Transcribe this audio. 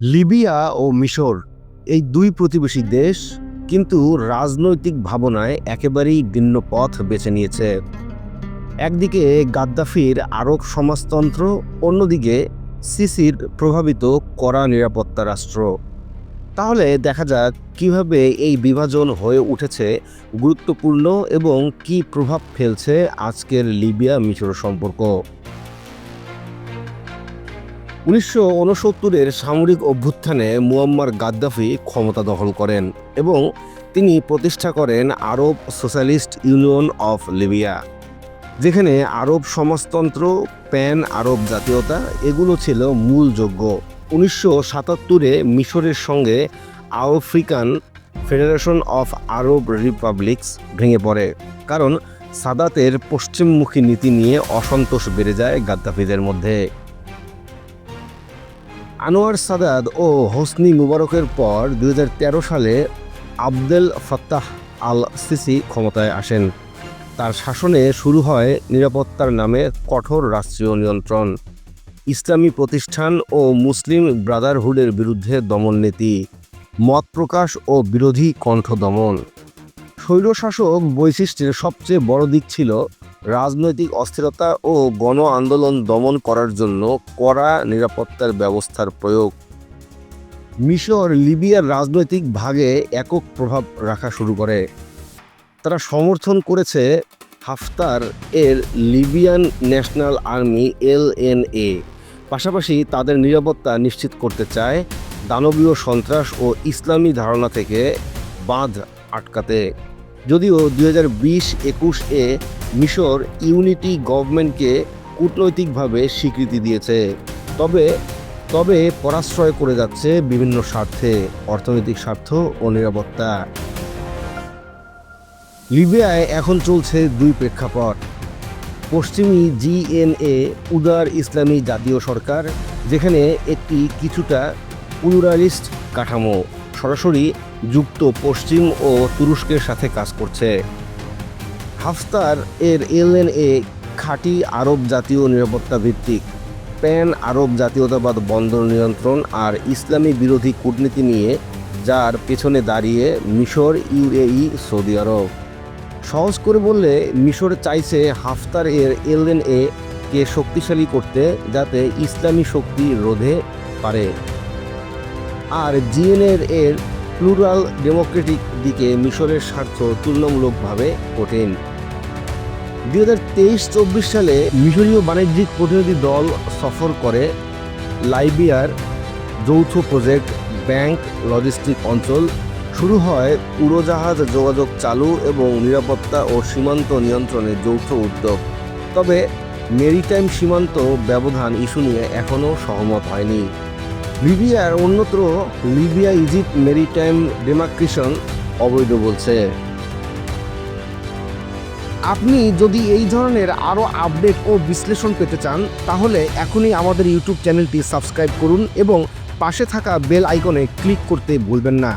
Libya ও মিশর এই দুই প্রতিবেশী দেশ কিন্তু রাজনৈতিক ভাবনায় একেবারেই ভিন্ন পথ বেছে নিয়েছে। একদিকে গাদ্দাফির আরব সমাজতন্ত্র, অন্যদিকে সিসির প্রভাবিত কড়া নিরাপত্তা রাষ্ট্র। তাহলে দেখা যাক কীভাবে এই বিভাজন হয়ে উঠেছে, গুরুত্বপূর্ণ এবং কি প্রভাব ফেলছে আজকের লিবিয়া মিশর সম্পর্ক। উনিশশো সামরিক অভ্যুত্থানে মুয়াম্মার গাদ্দাফি ক্ষমতা দখল করেন এবং তিনি প্রতিষ্ঠা করেন Arab socialist union of Libya, যেখানে আরব সমাজতন্ত্র, প্যান আরব জাতীয়তা এগুলো ছিল মূল যোগ্য। উনিশশো সাতাত্তরে মিশরের সঙ্গে African federation of Arab republics ভেঙে পড়ে, কারণ সাদাতের পশ্চিমমুখী নীতি নিয়ে অসন্তোষ বেড়ে যায় গাদ্দাফিদের মধ্যে। আনোয়ার সাদাত ও হোসনি মুবারকের পর দু হাজার তেরো সালে আবদেল ফাত্তাহ আল সিসি ক্ষমতায় আসেন। তার শাসনে শুরু হয় নিরাপত্তার নামে কঠোর রাষ্ট্রীয় নিয়ন্ত্রণ, ইসলামী প্রতিষ্ঠান ও মুসলিম ব্রাদারহুডের বিরুদ্ধে দমন নীতি মত প্রকাশ ও বিরোধী কণ্ঠ দমন স্বৈরশাসক বৈশিষ্ট্যের সবচেয়ে বড় দিক ছিল রাজনৈতিক অস্থিরতা ও গণ আন্দোলন দমন করার জন্য কড়া নিরাপত্তার ব্যবস্থার প্রয়োগ। মিশর, লিবিয়ার রাজনৈতিক ভাগে একক প্রভাব রাখা শুরু করে। তারা সমর্থন করেছে হাফতার এর লিবিয়ান ন্যাশনাল আর্মি এলএনএ পাশাপাশি তাদের নিরাপত্তা নিশ্চিত করতে চায় দানবীয় সন্ত্রাস ও ইসলামী ধারণা থেকে বাঁধ আটকাতে। যদিও দুই হাজার বিশ এ মিশর ইউনিটি গভর্নমেন্টকে কূটনৈতিকভাবে স্বীকৃতি দিয়েছে। তবে তবে পরাশ্রয় করে যাচ্ছে বিভিন্ন স্বার্থে, অর্থনৈতিক স্বার্থ ও নিরাপত্তা। লিবিয়ায় এখন চলছে দুই প্রেক্ষাপট। পশ্চিমী জিএনএ উদার ইসলামী জাতীয় সরকার, যেখানে একটি কিছুটা প্লুরালিস্ট কাঠামো। সরাসরি যুক্ত পশ্চিম ও তুরস্কের সাথে কাজ করছে। হাফতার এর এলএনএ খাঁটি আরব জাতীয় নিরাপত্তা ভিত্তিক প্যান আরব জাতীয়তাবাদ বন্দর নিয়ন্ত্রণ আর ইসলামী বিরোধী কূটনীতি নিয়ে, যার পেছনে দাঁড়িয়ে মিশর, ইউএই, সৌদি আরব। সহজ করে বললে, মিশর চাইছে হাফতার এর এলএনএ কে শক্তিশালী করতে যাতে ইসলামী শক্তি রোধে পারে। আর জিএনএর এর প্লুরাল ডেমোক্রেটিক দিকে মিশরের স্বার্থ তুলনামূলকভাবে কঠিন। দুই হাজার তেইশ চব্বিশ সালে মিশরীয় বাণিজ্যিক প্রতিনিধি দল সফর করে লাইবিয়ার যৌথ প্রজেক্ট ব্যাংক লজিস্টিক অঞ্চল। শুরু হয় উড়োজাহাজ যোগাযোগ চালু এবং নিরাপত্তা ও সীমান্ত নিয়ন্ত্রণে যৌথ উদ্যোগ। তবে মেরিটাইম সীমান্ত ব্যবধান ইস্যু নিয়ে এখনও সহমত হয়নি। লিবিয়ার অন্যত্র লিবিয়া, ইজিপ্ট, মেরিটাইম, ডেমাক্রিশন অবৈধ বলছে। আপনি যদি এই ধরনের আরও আপডেট ও বিশ্লেষণ পেতে চান, তাহলে এখনই আমাদের ইউটিউব চ্যানেলটি সাবস্ক্রাইব করুন এবং পাশে থাকা বেল আইকনে ক্লিক করতে ভুলবেন না।